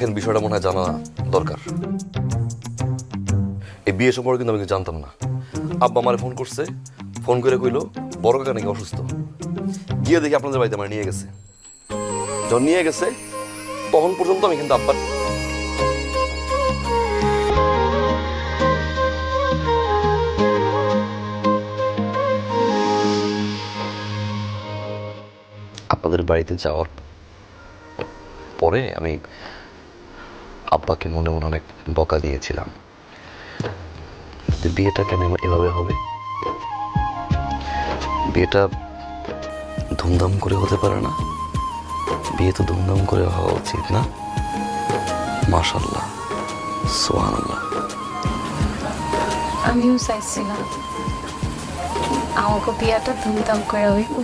বিষয়টা মনে হয় জানা দরকার। এই বিয়ে সম্পর্কে কিন্তু আমি জানতাম না। আব্বা আমার ফোন করছে, ফোন করে কইলো, বড় কাকা নাকি অসুস্থ। গিয়ে দেখি আপনাদের বাড়িতে আমার নিয়ে গেছে। যখন নিয়ে গেছে, তখন পর্যন্ত আমি কিন্তু আব্বার আপনাদের বাড়িতে যাওয়ার পরে আমি আব্বাকে মনে মনে অনেক বকা দিয়েছিলাম। বিয়েটা কেন এভাবে হবে? বিয়েটা ধুমধাম করে হতে পারে না? বিয়ে তো ধুমধাম করে হওয়া উচিত না? মাশাল্লাহ সোহানাল্লাহ আমিও চাইছিলাম আমাকে বিয়েটা ধুমধাম করে হইব।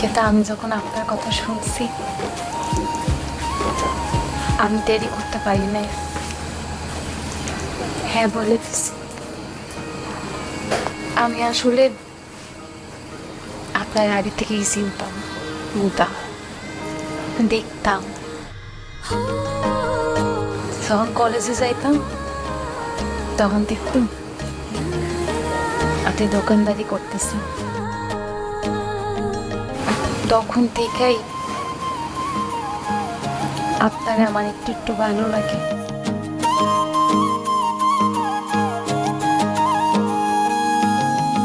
কিন্তু আমি যখন আপনার কথা শুনছি আমি দেরি করতে পারি নাই। হ্যাঁ বলে আমি আসলে আপনার আগে থেকেই চিনতাম, বুঝতাম, দেখতাম। যখন কলেজে যাইতাম, তখন দেখতাম আপনি দোকানদারি করতেছেন। তখন থেকেই আপনার আমার একটু একটু ভালো লাগে।